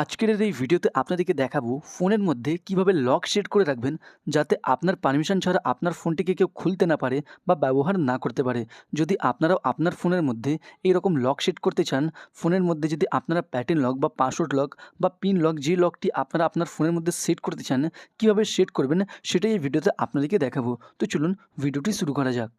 আজকের এই ভিডিওতে আপনাদেরকে দেখাবো ফোনের মধ্যে কীভাবে লক সেট করে রাখবেন যাতে আপনার পারমিশন ছাড়া আপনার ফোনটিকে কেউ খুলতে না পারে বা ব্যবহার না করতে পারে। যদি আপনারাও আপনার ফোনের মধ্যে এইরকম লক সেট করতে চান, ফোনের মধ্যে যদি আপনারা প্যাটার্ন লক বা পাসওয়ার্ড লক বা পিন লক যে লকটি আপনারা আপনার ফোনের মধ্যে সেট করতে চান, কীভাবে সেট করবেন সেটাই এই ভিডিওতে আপনাদেরকে দেখাবো। তো চলুন ভিডিওটি শুরু করা যাক।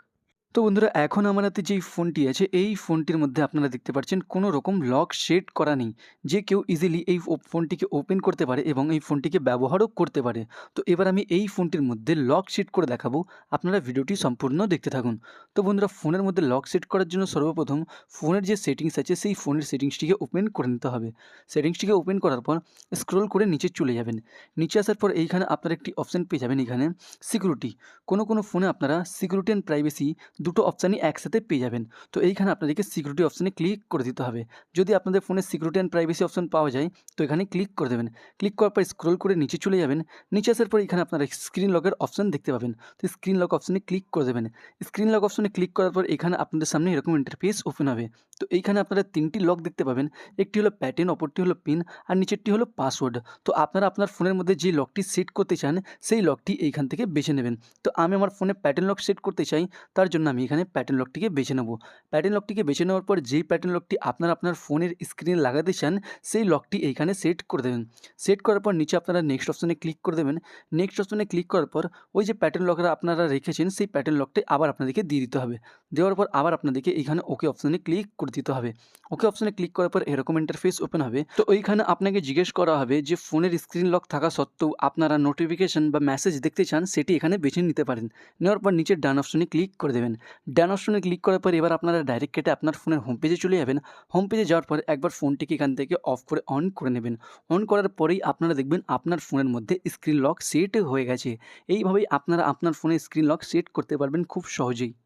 তো বন্ধুরা, এখন আমার হাতে যেই ফোনটি আছে, এই ফোনটির মধ্যে আপনারা দেখতে পাচ্ছেন কোনো রকম লক সেট করা নেই। যে কেউ ইজিলি এই ফোনটিকে ওপেন করতে পারে এবং এই ফোনটিকে ব্যবহারও করতে পারে। তো এবার আমি এই ফোনটির মধ্যে লক সেট করে দেখাবো। আপনারা ভিডিওটি সম্পূর্ণ দেখতে থাকুন। তো বন্ধুরা, ফোনের মধ্যে লক সেট করার জন্য সর্বপ্রথম ফোনের যে সেটিংস আছে, সেই ফোনের সেটিংসটিকে ওপেন করে নিতে হবে। সেটিংসটিকে ওপেন করার পর স্ক্রল করে নিচে চলে যাবেন। নিচে আসার পর এইখানে আপনারা একটি অপশান পেয়ে যাবেন এখানে সিকিউরিটি কোনো কোনো ফোনে আপনারা সিকিউরিটি অ্যান্ড প্রাইভেসি দুটো অপশানই একসাথে পেয়ে যাবেন। তো এইখানে আপনাদেরকে সিকিউরিটি অপশানে ক্লিক করে দিতে হবে। যদি আপনাদের ফোনে সিকিউরিটি অ্যান্ড প্রাইভেসি অপশান পাওয়া যায়, তো এখানে ক্লিক করে দেবেন। ক্লিক করার পর স্ক্রল করে নিচে চলে যাবেন। নিচে আসার পর এখানে আপনারা স্ক্রিন লকের অপশান দেখতে পাবেন। তো স্ক্রিন লক অপশানে ক্লিক করে দেবেন। স্ক্রিন লক অপশানে ক্লিক করার পর এখানে আপনাদের সামনে এরকম ইন্টারফেস ওপেন হবে। তো এইখানে আপনারা তিনটি লক দেখতে পাবেন। একটি হলো প্যাটার্ন অপরটি হলো পিন আর নিচেরটি হলো পাসওয়ার্ড তো আপনারা আপনার ফোনের মধ্যে যে লকটি সেট করতে চান, সেই লকটি এইখান থেকে বেছে নেবেন। তো আমি আমার ফোনে প্যাটার্ন লক সেট করতে চাই, তার জন্য আমি এখানে প্যাটার্ন লকটিকে বেছে নেব। প্যাটার্ন লকটিকে বেছে নেওয়ার পর যেই প্যাটার্ন লকটি আপনারা আপনার ফোনের স্ক্রিনে লাগাতে চান, সেই লকটি এইখানে সেট করে দেবেন। সেট করার পর নিচে আপনারা নেক্সট অপশনে ক্লিক করে দেবেন। নেক্সট অপশনে ক্লিক করার পর ওই যে প্যাটার্ন লকরা আপনারা রেখেছেন, সেই প্যাটার্ন লকটি আবার আপনাদেরকে দিয়ে দিতে হবে। দেওয়ার পর আবার আপনাদেরকে এইখানে ওকে অপশনে ক্লিক করে দিতে হবে। ওকে অপশনে ক্লিক করার পর এরকম ইন্টারফেস ওপেন হবে। তো ওইখানে আপনাকে জিজ্ঞেস করা হবে যে ফোনের স্ক্রিন লক থাকা সত্ত্বেও আপনারা নোটিফিকেশন বা মেসেজ দেখতে চান, সেটি এখানে বেছে নিতে পারেন। নেওয়ার পর নিচের ডান অপশনে ক্লিক করে দেবেন। ডান অপশনে ক্লিক করার পর এবার আপনারা ডাইরেক্ট কেটে আপনার ফোনের হোম পেজে চলে যাবেন। হোম পেজে যাওয়ার পর একবার ফোনটিকে এখান থেকে অফ করে অন করে নেবেন। অন করার পরেই আপনারা দেখবেন আপনার ফোনের মধ্যে স্ক্রিন লক সেট হয়ে গেছে। এইভাবেই আপনারা আপনার ফোনে স্ক্রিন লক সেট করতে পারবেন খুব সহজেই।